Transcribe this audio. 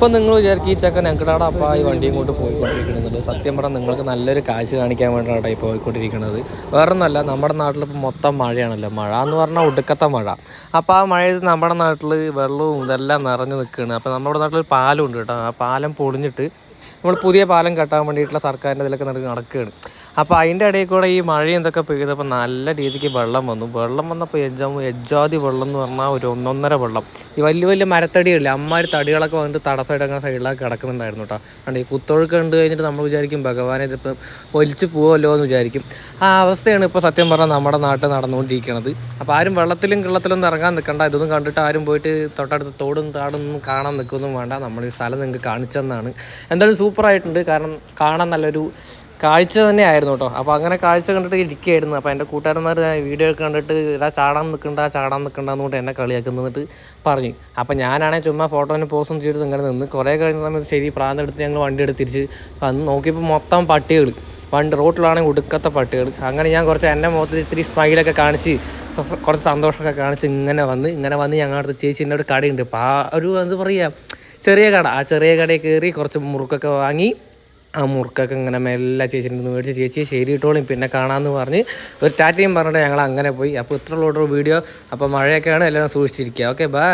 ഇപ്പം നിങ്ങൾ വിചാരിക്കും ഈ ചക്ക ഞങ്ങടാടെ അപ്പ ഈ വണ്ടിയും കൊണ്ട് പോയിക്കൊണ്ടിരിക്കുന്നത് സത്യം പറഞ്ഞാൽ നിങ്ങൾക്ക് നല്ലൊരു കാശ് കാണിക്കാൻ വേണ്ടിയിട്ടാണ് ഈ പോയിക്കൊണ്ടിരിക്കുന്നത് വേറെ ഒന്നല്ല നമ്മുടെ നാട്ടിൽ ഇപ്പം മൊത്തം മഴയാണല്ലോ. മഴ എന്ന് പറഞ്ഞാൽ ഒടുക്കത്തെ മഴ. അപ്പോൾ ആ മഴയിൽ നമ്മുടെ നാട്ടിൽ വെള്ളവും ഇതെല്ലാം നിറഞ്ഞു നിൽക്കുകയാണ്. അപ്പോൾ നമ്മുടെ നാട്ടിൽ പാലം ഉണ്ട് കേട്ടോ. ആ പാലം പൊളിഞ്ഞിട്ട് നമ്മൾ പുതിയ പാലം കെട്ടാൻ വേണ്ടിയിട്ടുള്ള സർക്കാരിന്റെ ഇതിലൊക്കെ നട നടക്കുകയാണ്. അപ്പോൾ അതിന്റെ ഇടയിൽ കൂടെ ഈ മഴയും എന്തൊക്കെ പെയ്തപ്പോൾ നല്ല രീതിക്ക് വെള്ളം വന്നു. വെള്ളം വന്നപ്പോൾ എജാ എജ്ജാതി വെള്ളം എന്ന് പറഞ്ഞാൽ ഒരു ഒന്നൊന്നര വെള്ളം. ഈ വലിയ വലിയ മരത്തടികളില്ലേ അമ്മാര് തടികളൊക്കെ വന്നിട്ട് തടസ്സമായിട്ട് അങ്ങനെ സൈഡിലൊക്കെ കിടക്കുന്നുണ്ടായിരുന്നു കേട്ടോ അതുകൊണ്ട് ഈ കുത്തൊഴുക്ക് കണ്ടു കഴിഞ്ഞിട്ട് നമ്മൾ വിചാരിക്കും ഭഗവാനെ ഇതിപ്പോൾ ഒലിച്ച് പോവല്ലോ എന്ന് വിചാരിക്കും. ആ അവസ്ഥയാണ് ഇപ്പോൾ സത്യം പറഞ്ഞാൽ നമ്മുടെ നാട്ടിൽ നടന്നുകൊണ്ടിരിക്കുന്നത് അപ്പോൾ ആരും വെള്ളത്തിലും കിള്ളത്തിലൊന്നും ഇറങ്ങാൻ നിൽക്കണ്ട ഇതൊന്നും കണ്ടിട്ട് ആരും പോയിട്ട് തൊട്ടടുത്ത് തോടും താടും ഒന്നും കാണാൻ നിൽക്കൊന്നും വേണ്ട. നമ്മൾ ഈ സ്ഥലം നിങ്ങൾക്ക് കാണിച്ചെന്നാണ് എന്തായാലും സൂപ്പറായിട്ടുണ്ട് കാരണം കാണാൻ നല്ലൊരു കാഴ്ച തന്നെയായിരുന്നു കേട്ടോ. അപ്പോൾ അങ്ങനെ കാഴ്ച കണ്ടിട്ട് ഇരിക്കുകയായിരുന്നു. അപ്പോൾ എന്റെ കൂട്ടുകാരന്മാർ വീഡിയോ ഒക്കെ കണ്ടിട്ട് ഇതാ ചാടാൻ നിൽക്കണ്ട ചാടാൻ നിൽക്കണ്ട എന്നെ കളിയാക്കുന്നിട്ട് പറഞ്ഞു. അപ്പോൾ ഞാനാണെങ്കിൽ ചുമ്മാ ഫോട്ടോനെ പോസ്റ്റും ചെയ്ത് ഇങ്ങനെ നിന്ന് കുറേ കഴിഞ്ഞ സമയത്ത് ശരി പ്രാന്തം എടുത്ത് ഞങ്ങൾ വണ്ടി എടുത്ത് തിരിച്ച് നോക്കിയപ്പോൾ മൊത്തം പട്ടികൾ വണ്ടി റോട്ടിലാണെങ്കിൽ ഒടുക്കത്ത പട്ടികൾ അങ്ങനെ ഞാൻ കുറച്ച് എന്റെ മുഖത്ത് ഇത്തിരി സ്മൈലൊക്കെ കാണിച്ച് കുറച്ച് കുറച്ച് സന്തോഷമൊക്കെ കാണിച്ച് ഇങ്ങനെ വന്ന് ഇങ്ങനെ വന്ന് ഞങ്ങളുടെ അടുത്ത് ചേച്ചി എന്നോട് കടയുണ്ട്. അപ്പോൾ ആ ഒരു എന്ത് പറയുക ചെറിയ കട. ആ ചെറിയ കടയിൽ കയറി കുറച്ച് മുറുക്കൊക്കെ വാങ്ങി ആ മുറുക്കൊക്കെ ഇങ്ങനെ മെല്ലെ ചേച്ചിന്റെ മേടിച്ച് ചേച്ചി ശരി ഇട്ടോളും പിന്നെ കാണാമെന്ന് പറഞ്ഞ് ഒരു ടാറ്റയും പറഞ്ഞിട്ട് ഞങ്ങൾ അങ്ങനെ പോയി. അപ്പോൾ ഇത്രയുള്ള വീഡിയോ. അപ്പോൾ മഴയൊക്കെയാണ് എല്ലാം സൂക്ഷിച്ചിരിക്കുക. Okay bye.